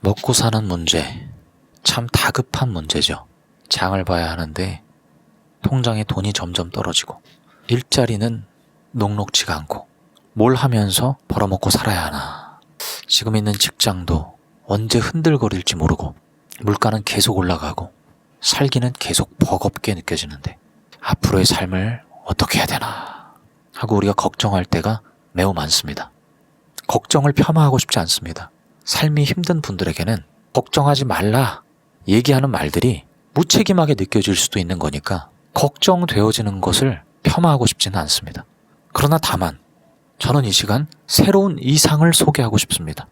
먹고 사는 문제. 참 다급한 문제죠. 장을 봐야 하는데 통장에 돈이 점점 떨어지고 일자리는 녹록지가 않고 뭘 하면서 벌어먹고 살아야 하나. 지금 있는 직장도 언제 흔들거릴지 모르고 물가는 계속 올라가고 살기는 계속 버겁게 느껴지는데 앞으로의 삶을 어떻게 해야 되나 하고 우리가 걱정할 때가 매우 많습니다. 걱정을 폄하하고 싶지 않습니다. 삶이 힘든 분들에게는 걱정하지 말라 얘기하는 말들이 무책임하게 느껴질 수도 있는 거니까 걱정되어지는 것을 폄하하고 싶지는 않습니다. 그러나 다만 저는 이 시간 새로운 이상을 소개하고 싶습니다.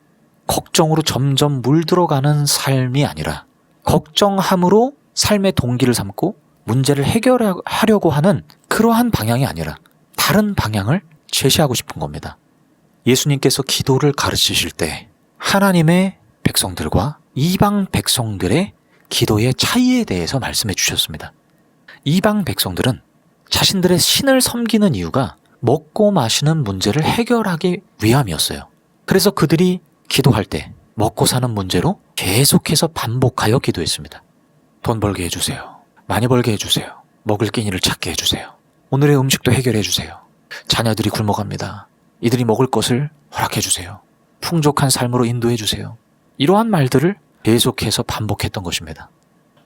걱정으로 점점 물들어가는 삶이 아니라 걱정함으로 삶의 동기를 삼고 문제를 해결하려고 하는 그러한 방향이 아니라 다른 방향을 제시하고 싶은 겁니다. 예수님께서 기도를 가르치실 때 하나님의 백성들과 이방 백성들의 기도의 차이에 대해서 말씀해 주셨습니다. 이방 백성들은 자신들의 신을 섬기는 이유가 먹고 마시는 문제를 해결하기 위함이었어요. 그래서 그들이 기도할 때 먹고 사는 문제로 계속해서 반복하여 기도했습니다. 돈 벌게 해주세요. 많이 벌게 해주세요. 먹을 끼니를 찾게 해주세요. 오늘의 음식도 해결해 주세요. 자녀들이 굶어갑니다. 이들이 먹을 것을 허락해 주세요. 풍족한 삶으로 인도해 주세요. 이러한 말들을 계속해서 반복했던 것입니다.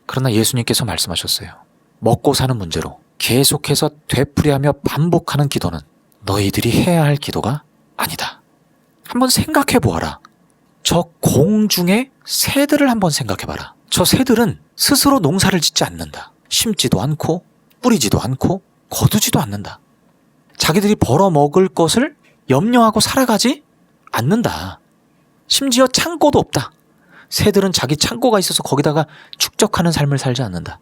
그러나 예수님께서 말씀하셨어요. 먹고 사는 문제로 계속해서 되풀이하며 반복하는 기도는 너희들이 해야 할 기도가 아니다. 한번 생각해 보아라. 저 공중의 새들을 한번 생각해 봐라. 저 새들은 스스로 농사를 짓지 않는다. 심지도 않고 뿌리지도 않고 거두지도 않는다. 자기들이 벌어 먹을 것을 염려하고 살아가지 않는다. 심지어 창고도 없다. 새들은 자기 창고가 있어서 거기다가 축적하는 삶을 살지 않는다.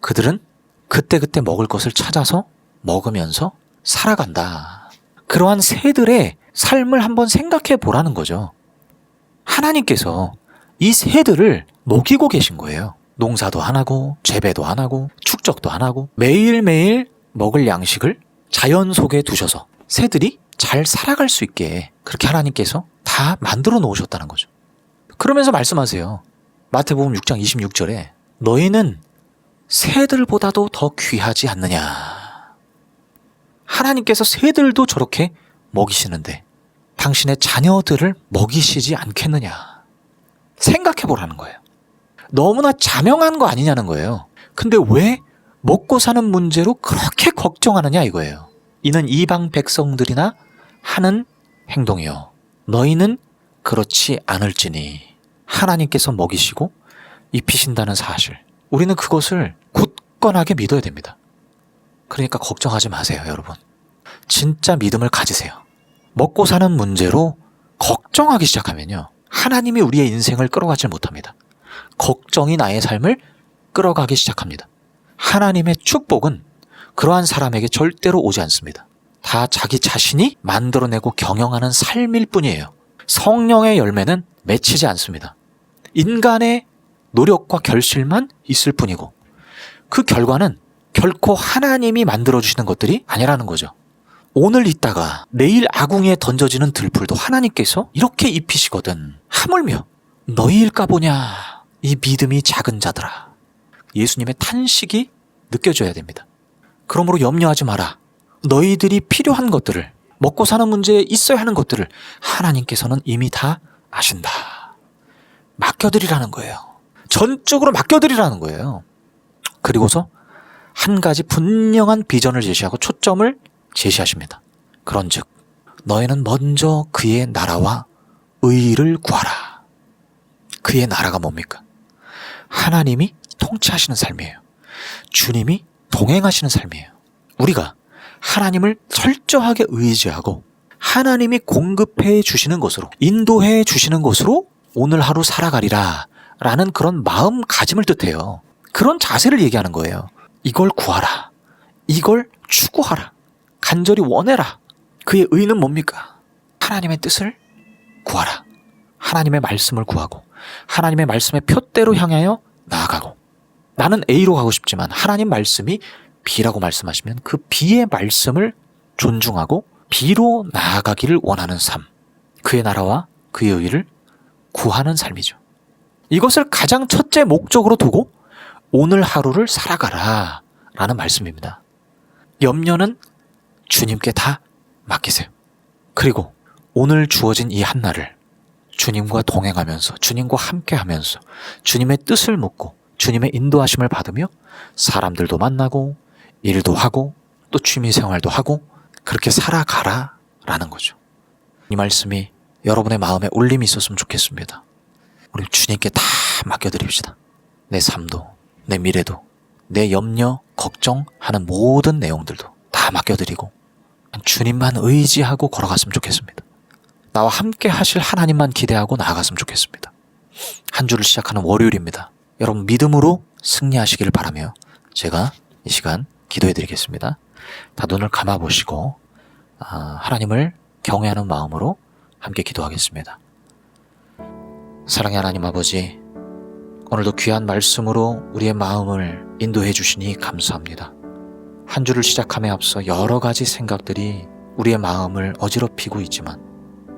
그들은 그때그때 먹을 것을 찾아서 먹으면서 살아간다. 그러한 새들의 삶을 한번 생각해 보라는 거죠. 하나님께서 이 새들을 먹이고 계신 거예요. 농사도 안 하고, 재배도 안 하고, 축적도 안 하고, 매일매일 먹을 양식을 자연 속에 두셔서 새들이 잘 살아갈 수 있게 그렇게 하나님께서 다 만들어 놓으셨다는 거죠. 그러면서 말씀하세요. 마태복음 6장 26절에 너희는 새들보다도 더 귀하지 않느냐. 하나님께서 새들도 저렇게 먹이시는데 당신의 자녀들을 먹이시지 않겠느냐. 생각해 보라는 거예요. 너무나 자명한 거 아니냐는 거예요. 근데 왜 먹고 사는 문제로 그렇게 걱정하느냐 이거예요. 이는 이방 백성들이나 하는 행동이요. 너희는 그렇지 않을지니 하나님께서 먹이시고 입히신다는 사실. 우리는 그것을 굳건하게 믿어야 됩니다. 그러니까 걱정하지 마세요, 여러분. 진짜 믿음을 가지세요. 먹고 사는 문제로 걱정하기 시작하면요. 하나님이 우리의 인생을 끌어가질 못합니다. 걱정이 나의 삶을 끌어가기 시작합니다. 하나님의 축복은 그러한 사람에게 절대로 오지 않습니다. 다 자기 자신이 만들어내고 경영하는 삶일 뿐이에요. 성령의 열매는 맺히지 않습니다. 인간의 노력과 결실만 있을 뿐이고 그 결과는 결코 하나님이 만들어주시는 것들이 아니라는 거죠. 오늘 있다가 내일 아궁이에 던져지는 들풀도 하나님께서 이렇게 입히시거든. 하물며 너희일까 보냐. 이 믿음이 작은 자들아. 예수님의 탄식이 느껴져야 됩니다. 그러므로 염려하지 마라. 너희들이 필요한 것들을 먹고 사는 문제에 있어야 하는 것들을 하나님께서는 이미 다 아신다. 맡겨드리라는 거예요. 전적으로 맡겨드리라는 거예요. 그리고서 한 가지 분명한 비전을 제시하고 초점을 제시하십니다. 그런 즉 너희는 먼저 그의 나라와 의를 구하라. 그의 나라가 뭡니까? 하나님이 통치하시는 삶이에요. 주님이 동행하시는 삶이에요. 우리가 하나님을 철저하게 의지하고 하나님이 공급해 주시는 것으로 인도해 주시는 것으로 오늘 하루 살아가리라 라는 그런 마음가짐을 뜻해요. 그런 자세를 얘기하는 거예요. 이걸 구하라. 이걸 추구하라. 간절히 원해라. 그의 의는 뭡니까? 하나님의 뜻을 구하라. 하나님의 말씀을 구하고 하나님의 말씀의 표대로 향하여 나아가고 나는 A로 가고 싶지만 하나님 말씀이 B라고 말씀하시면 그 B의 말씀을 존중하고 B로 나아가기를 원하는 삶. 그의 나라와 그의 의를 구하는 삶이죠. 이것을 가장 첫째 목적으로 두고 오늘 하루를 살아가라 라는 말씀입니다. 염려는 주님께 다 맡기세요. 그리고 오늘 주어진 이 한날을 주님과 동행하면서 주님과 함께 하면서 주님의 뜻을 묻고 주님의 인도하심을 받으며 사람들도 만나고 일도 하고 또 취미 생활도 하고 그렇게 살아가라 라는 거죠. 이 말씀이 여러분의 마음에 울림이 있었으면 좋겠습니다. 우리 주님께 다 맡겨드립시다. 내 삶도, 내 미래도, 내 염려, 걱정하는 모든 내용들도 다 맡겨드리고 주님만 의지하고 걸어갔으면 좋겠습니다. 나와 함께 하실 하나님만 기대하고 나아갔으면 좋겠습니다. 한 주를 시작하는 월요일입니다. 여러분 믿음으로 승리하시기를 바라며 제가 이 시간 기도해 드리겠습니다. 다 눈을 감아 보시고 아, 하나님을 경외하는 마음으로 함께 기도하겠습니다. 사랑의 하나님 아버지, 오늘도 귀한 말씀으로 우리의 마음을 인도해 주시니 감사합니다. 한 주를 시작함에 앞서 여러 가지 생각들이 우리의 마음을 어지럽히고 있지만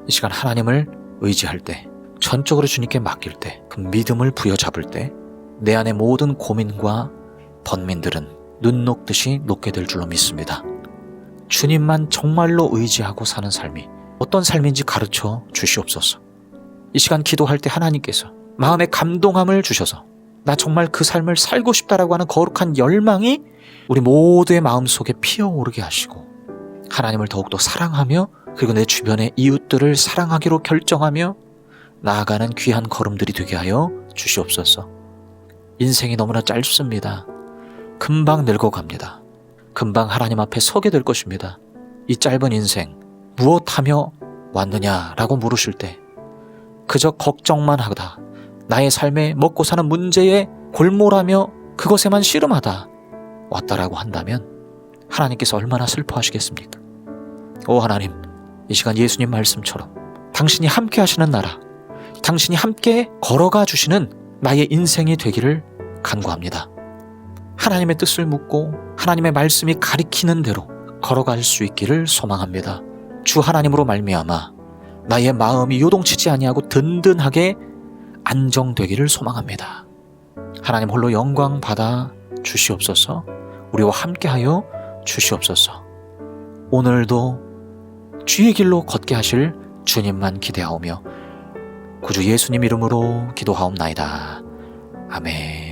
이 시간 하나님을 의지할 때, 전적으로 주님께 맡길 때, 그 믿음을 부여잡을 때 내 안의 모든 고민과 번민들은 눈 녹듯이 녹게 될 줄로 믿습니다. 주님만 정말로 의지하고 사는 삶이 어떤 삶인지 가르쳐 주시옵소서. 이 시간 기도할 때 하나님께서 마음의 감동함을 주셔서 나 정말 그 삶을 살고 싶다라고 하는 거룩한 열망이 우리 모두의 마음 속에 피어오르게 하시고 하나님을 더욱더 사랑하며 그리고 내 주변의 이웃들을 사랑하기로 결정하며 나아가는 귀한 걸음들이 되게 하여 주시옵소서. 인생이 너무나 짧습니다. 금방 늙어갑니다. 금방 하나님 앞에 서게 될 것입니다. 이 짧은 인생 무엇하며 왔느냐라고 물으실 때 그저 걱정만 하다 나의 삶에 먹고 사는 문제에 골몰하며 그것에만 씨름하다 왔다라고 한다면 하나님께서 얼마나 슬퍼하시겠습니까? 오 하나님 이 시간 예수님 말씀처럼 당신이 함께 하시는 나라 당신이 함께 걸어가 주시는 나의 인생이 되기를 간구합니다. 하나님의 뜻을 묻고 하나님의 말씀이 가리키는 대로 걸어갈 수 있기를 소망합니다. 주 하나님으로 말미암아 나의 마음이 요동치지 아니하고 든든하게 안정되기를 소망합니다. 하나님 홀로 영광 받아 주시옵소서. 우리와 함께하여 주시옵소서. 오늘도 주의 길로 걷게 하실 주님만 기대하오며 구주 예수님 이름으로 기도하옵나이다. 아멘.